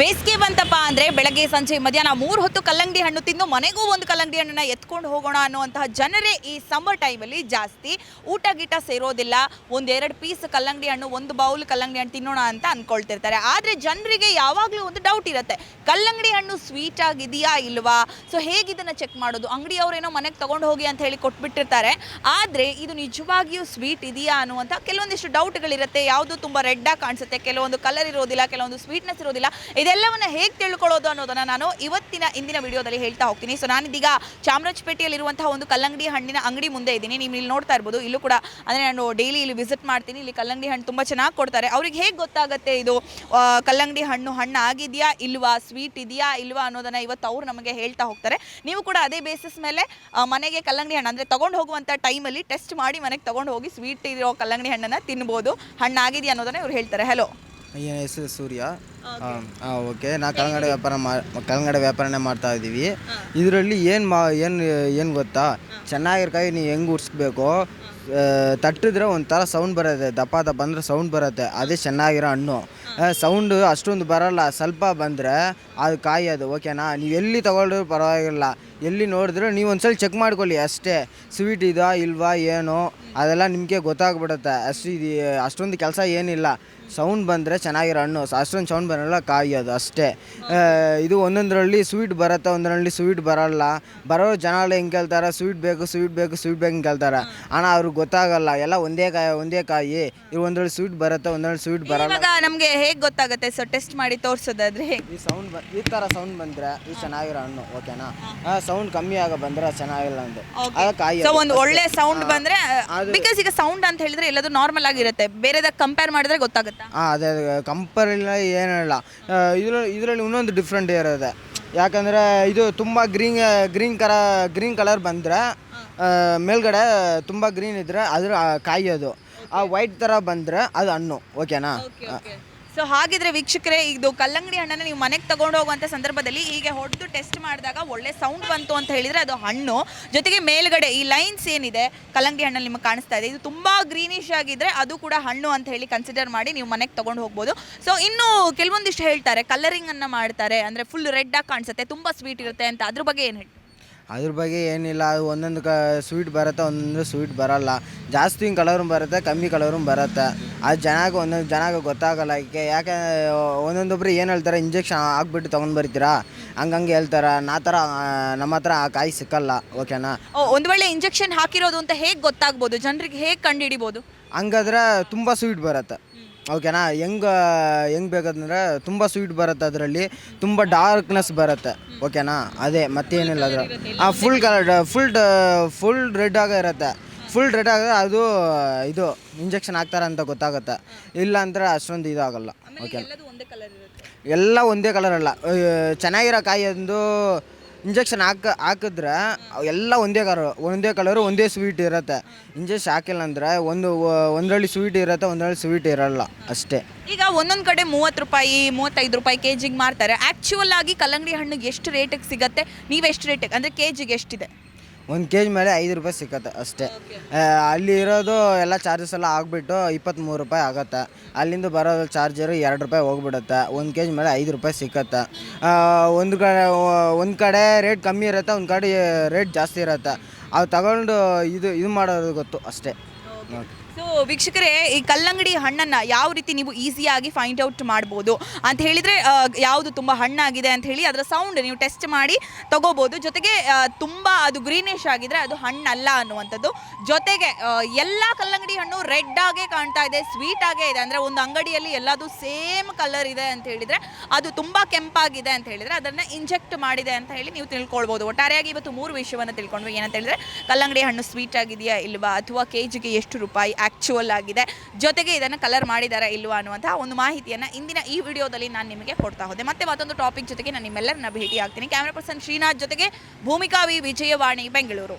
ಬೇಸಿಗೆ ಬಂತಪ್ಪ ಅಂದ್ರೆ ಬೆಳಗ್ಗೆ ಸಂಜೆ ಮಧ್ಯಾಹ್ನ ಮೂರು ಹೊತ್ತು ಕಲ್ಲಂಗಡಿ ಹಣ್ಣು ತಿಂದು ಮನೆಗೂ ಒಂದು ಕಲ್ಲಂಗಡಿ ಹಣ್ಣನ್ನ ಎತ್ಕೊಂಡು ಹೋಗೋಣ ಅನ್ನುವಂತಹ ಜನರೇ ಈ ಸಮ್ಮರ್ ಟೈಮಲ್ಲಿ ಜಾಸ್ತಿ ಊಟ ಗೀಟ ಸೇರೋದಿಲ್ಲ. ಒಂದೆರಡು ಪೀಸ್ ಕಲ್ಲಂಗಡಿ ಹಣ್ಣು, ಒಂದು ಬೌಲ್ ಕಲ್ಲಂಗಡಿ ಹಣ್ಣು ತಿನ್ನೋಣ ಅಂತ ಅನ್ಕೊಳ್ತಿರ್ತಾರೆ. ಆದ್ರೆ ಜನರಿಗೆ ಯಾವಾಗಲೂ ಒಂದು ಡೌಟ್ ಇರುತ್ತೆ. ಕಲ್ಲಂಗಡಿ ಹಣ್ಣು ಸ್ವೀಟ್ ಆಗಿದೆಯಾ ಇಲ್ವಾ? ಸೊ ಹೇಗಿದನ್ನ ಚೆಕ್ ಮಾಡೋದು? ಅಂಗಡಿಯವರೇನೋ ಮನೆಗೆ ತಗೊಂಡು ಹೋಗಿ ಅಂತ ಹೇಳಿ ಕೊಟ್ಬಿಟ್ಟಿರ್ತಾರೆ. ಆದ್ರೆ ಇದು ನಿಜವಾಗಿಯೂ ಸ್ವೀಟ್ ಇದೆಯಾ ಅನ್ನುವಂಥ ಕೆಲವೊಂದಿಷ್ಟು ಡೌಟ್ಗಳಿರುತ್ತೆ ಯಾವುದು ತುಂಬಾ ರೆಡ್ ಆಗಿ ಕಾಣಿಸುತ್ತೆ, ಕೆಲವೊಂದು ಕಲರ್ ಇರೋದಿಲ್ಲ, ಕೆಲವೊಂದು ಸ್ವೀಟ್ನೆಸ್ ಇರೋದಿಲ್ಲ. ಇದೆಲ್ಲವನ್ನ ಹೇಗೆ ತಿಳ್ಕೊಳ್ಳೋದು ಅನ್ನೋದನ್ನ ನಾನು ಇವತ್ತಿನ ಇಂದಿನ ವಿಡಿಯೋದಲ್ಲಿ ಹೇಳ್ತಾ ಹೋಗ್ತೀನಿ. ಸೊ ನಾನಿದೀಗ ಚಾಮರಾಜಪೇಟೆಯಲ್ಲಿರುವಂತಹ ಒಂದು ಕಲ್ಲಂಗಡಿ ಹಣ್ಣಿನ ಅಂಗಡಿ ಮುಂದೆ ಇದ್ದೀನಿ. ನೀವು ಇಲ್ಲಿ ನೋಡ್ತಾ ಇರ್ಬೋದು. ಇಲ್ಲೂ ಕೂಡ, ಅಂದರೆ ನಾನು ಡೈಲಿ ಇಲ್ಲಿ ವಿಸಿಟ್ ಮಾಡ್ತೀನಿ. ಇಲ್ಲಿ ಕಲ್ಲಂಗಡಿ ಹಣ್ಣು ತುಂಬ ಚೆನ್ನಾಗಿ ಕೊಡ್ತಾರೆ. ಅವ್ರಿಗೆ ಹೇಗೆ ಗೊತ್ತಾಗುತ್ತೆ ಇದು ಕಲ್ಲಂಗಡಿ ಹಣ್ಣು ಹಣ್ಣು ಆಗಿದೆಯಾ, ಇಲ್ವಾ ಸ್ವೀಟ್ ಇದೆಯಾ, ಇಲ್ವಾ ಅನ್ನೋದನ್ನ ಇವತ್ತು ಅವ್ರು ನಮಗೆ ಹೇಳ್ತಾ ಹೋಗ್ತಾರೆ. ನೀವು ಕೂಡ ಅದೇ ಬೇಸಿಸ್ ಮೇಲೆ ಮನೆಗೆ ಕಲ್ಲಂಗಡಿ ಹಣ್ಣು, ಅಂದರೆ ತಗೊಂಡು ಹೋಗುವಂಥ ಟೈಮಲ್ಲಿ ಟೆಸ್ಟ್ ಮಾಡಿ ಮನೆಗೆ ತಗೊಂಡು ಹೋಗಿ ಸ್ವೀಟ್ ಇರೋ ಕಲ್ಲಂಗಡಿ ಹಣ್ಣನ್ನು ತಿನ್ಬೋದು. ಹಣ್ಣಾಗಿದೆಯಾ ಅನ್ನೋದನ್ನ ಇವ್ರು ಹೇಳ್ತಾರೆ. ಹಲೋ ನನ್ನ ಹೆಸರು ಸೂರ್ಯ. ಹಾಂ ಓಕೆ ನಾ ಕಲ್ಲಂಗಡಿ ವ್ಯಾಪಾರ ಮಾ ಕಲ್ಲಂಗಡಿ ವ್ಯಾಪಾರನೇ ಮಾಡ್ತಾ ಇದ್ದೀವಿ ಇದರಲ್ಲಿ ಏನು ಮಾ ಏನು ಏನು ಗೊತ್ತಾ? ಚೆನ್ನಾಗಿರ್ಕಾಯಿ ನೀವು ಹೆಂಗೆ ಉಡ್ಸ್ಬೇಕು? ತಟ್ಟಿದ್ರೆ ಒಂಥರ ಸೌಂಡ್ ಬರುತ್ತೆ. ದಪ್ಪ ದಪ್ಪ ಅಂದರೆ ಸೌಂಡ್ ಬರುತ್ತೆ. ಅದೇ ಚೆನ್ನಾಗಿರೋ ಹಣ್ಣು. ಸೌಂಡು ಅಷ್ಟೊಂದು ಬರೋಲ್ಲ, ಸ್ವಲ್ಪ ಬಂದರೆ ಅದು ಕಾಯೋದು ಓಕೆನಾ ನೀವು ಎಲ್ಲಿ ತಗೊಂಡ್ರೂ ಪರವಾಗಿಲ್ಲ. ಎಲ್ಲಿ ನೋಡಿದ್ರು ನೀವು ಒಂದು ಸಲ ಚೆಕ್ ಮಾಡ್ಕೊಳ್ಳಿ ಅಷ್ಟೇ. ಸ್ವೀಟ್ ಇದಾ, ಇಲ್ವಾ, ಏನೋ, ಅದೆಲ್ಲ ನಿಮಗೆ ಗೊತ್ತಾಗ್ಬಿಡುತ್ತೆ. ಅಷ್ಟು ಇದು, ಅಷ್ಟೊಂದು ಕೆಲಸ ಏನಿಲ್ಲ. ಸೌಂಡ್ ಬಂದರೆ ಚೆನ್ನಾಗಿರೋ ಹಣ್ಣು ಅಷ್ಟೊಂದು ಸೌಂಡ್ ಬರೋಲ್ಲ, ಕಾಯೋದು ಅಷ್ಟೇ. ಇದು ಒಂದೊಂದರಲ್ಲಿ ಸ್ವೀಟ್ ಬರುತ್ತೆ ಒಂದರಲ್ಲಿ ಸ್ವೀಟ್ ಬರಲ್ಲ. ಬರೋ ಜನಗಳು ಹೆಂಗೆ ಕೇಳ್ತಾರೆ? ಸ್ವೀಟ್ ಬೇಕು ಸ್ವೀಟ್ ಬೇಕು ಸ್ವೀಟ್ ಬೇಕು ಕೇಳ್ತಾರೆ? ಹಣ ಅವ್ರಿಗೆ ಗೊತ್ತಾಗಲ್ಲ, ಎಲ್ಲ ಒಂದೇ ಕಾಯಿ ಒಂದೇ ಕಾಯಿ. ಇದು ಒಂದರಲ್ಲಿ ಸ್ವೀಟ್ ಬರುತ್ತೆ, ಒಂದರಲ್ಲಿ ಸ್ವೀಟ್ ಬರೋಲ್ಲ. ನಮಗೆ ಹೇಗೆ ಗೊತ್ತಾಗುತ್ತೆ? ಸೊ ಟೆಸ್ಟ್ ಮಾಡಿ ತೋರಿಸೋದಾದ್ರೆ ಹೇಗೆ? ಈ ಸೌಂಡ್ ಬ ಈ ಥರ ಸೌಂಡ್ ಬಂದರೆ ಇದು ಚೆನ್ನಾಗಿರೋ ಹಣ್ಣು ಓಕೆನಾ ಸೌಂಡ್ ಕಮ್ಮಿ ಆಗ ಬಂದರೆ ಚೆನ್ನಾಗಿಲ್ಲ ಅಂದು ಆಗ ಕಾಯಿ ಸೊ ಒಂದು. ಒಳ್ಳೆ ಸೌಂಡ್ ಆ, ಬಂದ್ರೆ ಬಿಕಾಸ್ ಈಗ ಸೌಂಡ್ ಅಂತ ಹೇಳಿದ್ರೆ ಎಲ್ಲದು ನಾರ್ಮಲ್ ಆಗಿರುತ್ತೆ. ಬೇರೆದಾಗ ಕಂಪೇರ್ ಮಾಡಿದ್ರೆ ಗೊತ್ತಾಗುತ್ತಾ? ಹಾಂ ಅದೇ ಕಂಪೇರಿಲ್ಲ ಏನಿಲ್ಲ ಇದರಲ್ಲಿ ಇದರಲ್ಲಿ ಇನ್ನೊಂದು ಡಿಫ್ರೆಂಟ್ ಇರೋದೆ ಯಾಕಂದರೆ ಇದು ತುಂಬ ಗ್ರೀನ್ ಗ್ರೀನ್ ಕರ ಗ್ರೀನ್ ಕಲರ್ ಬಂದರೆ ಮೇಲ್ಗಡೆ ತುಂಬ ಗ್ರೀನ್ ಇದ್ದರೆ ಅದ್ರ ಆ ಕಾಯಿ ಅದು ಆ ವೈಟ್ ಥರ ಬಂದರೆ ಅದು ಹಣ್ಣು ಓಕೆನಾ ಸೊ ಹಾಗಿದ್ರೆ ವೀಕ್ಷಕರೇ, ಇದು ಕಲ್ಲಂಗಡಿ ಹಣ್ಣನ್ನು ನೀವು ಮನೆಗೆ ತಗೊಂಡು ಹೋಗುವಂಥ ಸಂದರ್ಭದಲ್ಲಿ ಹೀಗೆ ಹೊಡೆದು ಟೆಸ್ಟ್ ಮಾಡಿದಾಗ ಒಳ್ಳೆ ಸೌಂಡ್ ಬಂತು ಅಂತ ಹೇಳಿದ್ರೆ ಅದು ಹಣ್ಣು. ಜೊತೆಗೆ ಮೇಲ್ಗಡೆ ಈ ಲೈನ್ಸ್ ಏನಿದೆ, ಕಲ್ಲಂಗಡಿ ಹಣ್ಣಲ್ಲಿ ನಿಮಗೆ ಕಾಣಿಸ್ತಾ ಇದೆ. ಇದು ತುಂಬಾ ಗ್ರೀನಿಶ್ ಆಗಿದ್ರೆ ಅದು ಕೂಡ ಹಣ್ಣು ಅಂತ ಹೇಳಿ ಕನ್ಸಿಡರ್ ಮಾಡಿ ನೀವು ಮನೆಗೆ ತಗೊಂಡು ಹೋಗ್ಬೋದು. ಸೊ ಇನ್ನು ಕೆಲವೊಂದಿಷ್ಟು ಹೇಳ್ತಾರೆ ಕಲರಿಂಗ್ ಅನ್ನ ಮಾಡ್ತಾರೆ, ಅಂದ್ರೆ ಫುಲ್ ರೆಡ್ ಆಗಿ ಕಾಣಿಸುತ್ತೆ, ತುಂಬಾ ಸ್ವೀಟ್ ಇರುತ್ತೆ ಅಂತ. ಅದ್ರ ಬಗ್ಗೆ ಏನು ಹೇಳಿ ಅದ್ರ ಬಗ್ಗೆ ಏನಿಲ್ಲ ಅದು ಒಂದೊಂದು ಕ ಸ್ವೀಟ್ ಬರುತ್ತೆ ಒಂದೊಂದು ಸ್ವೀಟ್ ಬರಲ್ಲ. ಜಾಸ್ತಿ ಕಲರು ಬರುತ್ತೆ ಕಮ್ಮಿ ಕಲರು ಬರುತ್ತೆ. ಅದು ಜನಕ್ಕೆ ಒಂದೊಂದು ಜನಕ್ಕೆ ಗೊತ್ತಾಗಲ್ಲ ಯಾಕೆ ಯಾಕೆ ಒಂದೊಂದೊಬ್ರು ಏನು ಹೇಳ್ತಾರೆ ಇಂಜೆಕ್ಷನ್ ಹಾಕ್ಬಿಟ್ಟು ತೊಗೊಂಡು ಬರ್ತೀರಾ? ಹಂಗಂಗೆ ಹೇಳ್ತಾರೆ. ನಾ ಥರ ನಮ್ಮ ಹತ್ರ ಆ ಕಾಯಿ ಸಿಕ್ಕಲ್ಲ ಓಕೆನಾ ಓ ಒಂದು ವೇಳೆ ಇಂಜೆಕ್ಷನ್ ಹಾಕಿರೋದು ಅಂತ ಹೇಗೆ ಗೊತ್ತಾಗ್ಬೋದು? ಜನರಿಗೆ ಹೇಗೆ ಕಂಡುಹಿಡಿಬೋದು ಹಂಗಾದ್ರೆ ತುಂಬ ಸ್ವೀಟ್ ಬರುತ್ತೆ. ಓಕೆನಾ? ಹೆಂಗೆ ಹೆಂಗ್ ಬೇಕಂದ್ರೆ ತುಂಬ ಸ್ವೀಟ್ ಬರುತ್ತೆ ಅದರಲ್ಲಿ. ತುಂಬ ಡಾರ್ಕ್ನೆಸ್ ಬರುತ್ತೆ. ಓಕೆನಾ? ಅದೇ ಮತ್ತೇನಿಲ್ಲ ಅದ್ರ ಆ full colour full full red ಆಗ ಇರುತ್ತೆ. ಫುಲ್ ರೆಡ್ ಆಗ ಅದು ಇದು ಇಂಜೆಕ್ಷನ್ ಹಾಕ್ತಾರೆ ಅಂತ ಗೊತ್ತಾಗುತ್ತೆ. ಇಲ್ಲ ಅಂದ್ರೆ ಅಷ್ಟೊಂದು ಇದಾಗಲ್ಲ ಓಕೆ ಎಲ್ಲ ಒಂದೇ ಕಲರ್ ಅಲ್ಲ. ಚೆನ್ನಾಗಿರೋ ಕಾಯಿ ಒಂದು ಇಂಜೆಕ್ಷನ್ ಹಾಕ, ಹಾಕಿದ್ರೆ ಎಲ್ಲ ಒಂದೇ ಕಲರ್ ಒಂದೇ ಕಲರು ಒಂದೇ ಸ್ವೀಟ್ ಇರುತ್ತೆ. ಇಂಜೆಕ್ಷನ್ ಹಾಕಿಲ್ಲ ಅಂದರೆ ಒಂದು, ಒಂದರಲ್ಲಿ ಸ್ವೀಟ್ ಇರುತ್ತೆ, ಒಂದರಲ್ಲಿ ಸ್ವೀಟ್ ಇರಲ್ಲ. ಅಷ್ಟೇ. ಈಗ ಒಂದೊಂದು ಕಡೆ ಮೂವತ್ತು ರೂಪಾಯಿ, ಮೂವತ್ತೈದು ರೂಪಾಯಿ ಕೆ ಜಿಗೆ ಮಾರ್ತಾರೆ. ಆ್ಯಕ್ಚುವಲ್ ಆಗಿ ಕಲ್ಲಂಗಡಿ ಹಣ್ಣಿಗೆ ಎಷ್ಟು ರೇಟಿಗೆ ಸಿಗುತ್ತೆ? ನೀವು ಎಷ್ಟು ರೇಟಿಗೆ ಅಂದರೆ ಕೆ ಜಿಗೆ ಎಷ್ಟಿದೆ? ಒಂದು ಕೆ ಜಿ ಮೇಲೆ ಐದು ರೂಪಾಯಿ ಸಿಕ್ಕತ್ತೆ ಅಷ್ಟೇ. ಆ, ಅಲ್ಲಿ ಇರೋದು ಎಲ್ಲ ಚಾರ್ಜಸ್ ಎಲ್ಲ ಆಗಿಬಿಟ್ಟು ಇಪ್ಪತ್ತ್ಮೂರು ರೂಪಾಯಿ ಆಗುತ್ತೆ. ಅಲ್ಲಿಂದ ಬರೋ ಚಾರ್ಜರು ಎರಡು ರೂಪಾಯಿ ಹೋಗ್ಬಿಡುತ್ತೆ. ಒಂದು ಕೆ ಜಿ ಮೇಲೆ ಐದು ರೂಪಾಯಿ ಸಿಕ್ಕತ್ತೆ. ಒಂದು ಕಡೆ ಒಂದು ಕಡೆ ರೇಟ್ ಕಮ್ಮಿ ಇರುತ್ತೆ ಒಂದು ಕಡೆ ರೇಟ್ ಜಾಸ್ತಿ ಇರುತ್ತೆ. ಅದು ತಗೊಂಡು ಇದು ಇದು ಮಾಡೋದು ಗೊತ್ತು ಅಷ್ಟೇ. ಸೊ ವೀಕ್ಷಕರೇ, ಈ ಕಲ್ಲಂಗಡಿ ಹಣ್ಣನ್ನು ಯಾವ ರೀತಿ ನೀವು ಈಸಿಯಾಗಿ ಫೈಂಡ್ ಔಟ್ ಮಾಡ್ಬೋದು ಅಂತ ಹೇಳಿದರೆ ಯಾವುದು ತುಂಬ ಹಣ್ಣಾಗಿದೆ ಅಂತ ಹೇಳಿ ಅದರ ಸೌಂಡ್ ನೀವು ಟೆಸ್ಟ್ ಮಾಡಿ ತಗೋಬೋದು. ಜೊತೆಗೆ ತುಂಬ ಅದು ಗ್ರೀನಿಶ್ ಆಗಿದ್ರೆ ಅದು ಹಣ್ಣಲ್ಲ ಅನ್ನುವಂಥದ್ದು. ಜೊತೆಗೆ ಎಲ್ಲ ಕಲ್ಲಂಗಡಿ ಹಣ್ಣು ರೆಡ್ ಆಗೇ ಕಾಣ್ತಾ ಇದೆ ಸ್ವೀಟ್ ಆಗೇ ಇದೆ. ಅಂದರೆ ಒಂದು ಅಂಗಡಿಯಲ್ಲಿ ಎಲ್ಲದು ಸೇಮ್ ಕಲರ್ ಇದೆ ಅಂತ ಹೇಳಿದರೆ, ಅದು ತುಂಬ ಕೆಂಪಾಗಿದೆ ಅಂತ ಹೇಳಿದರೆ ಅದನ್ನು ಇಂಜೆಕ್ಟ್ ಮಾಡಿದೆ ಅಂತ ಹೇಳಿ ನೀವು ತಿಳ್ಕೊಳ್ಬೋದು. ಒಟ್ಟಾರೆಯಾಗಿ ಇವತ್ತು ಮೂರು ವಿಷಯವನ್ನು ತಿಳ್ಕೊಂಡ್ವಿ. ಏನಂತ ಹೇಳಿದರೆ, ಕಲ್ಲಂಗಡಿ ಹಣ್ಣು ಸ್ವೀಟ್ ಆಗಿದೆಯಾ ಇಲ್ವಾ? ಅಥವಾ ಕೆ ಜಿಗೆ ಎಷ್ಟು ರೂಪಾಯಿ? ಆ್ಯಕ್ಚುಯಲ್ ಆಗಿದೆ. ಜೊತೆಗೆ ಇದನ್ನು ಕಲರ್ ಮಾಡಿದ್ದಾರೆ ಇಲ್ವಾ ಅನ್ನುವಂತಹ ಒಂದು ಮಾಹಿತಿಯನ್ನು ಇಂದಿನ ಈ ವಿಡಿಯೋದಲ್ಲಿ ನಾನು ನಿಮಗೆ ಕೊಡ್ತಾ ಹೋದೆ. ಮತ್ತೆ ಮತ್ತೊಂದು ಟಾಪಿಕ್ ಜೊತೆಗೆ ನಾನು ನಿಮ್ಮೆಲ್ಲರನ್ನ ಭೇಟಿ ಆಗ್ತೀನಿ ಕ್ಯಾಮ್ರಾ ಪರ್ಸನ್ ಶ್ರೀನಾಥ್ ಜೊತೆಗೆ ಭೂಮಿಕಾ ವಿ. ವಿಜಯವಾಣಿ, ಬೆಂಗಳೂರು.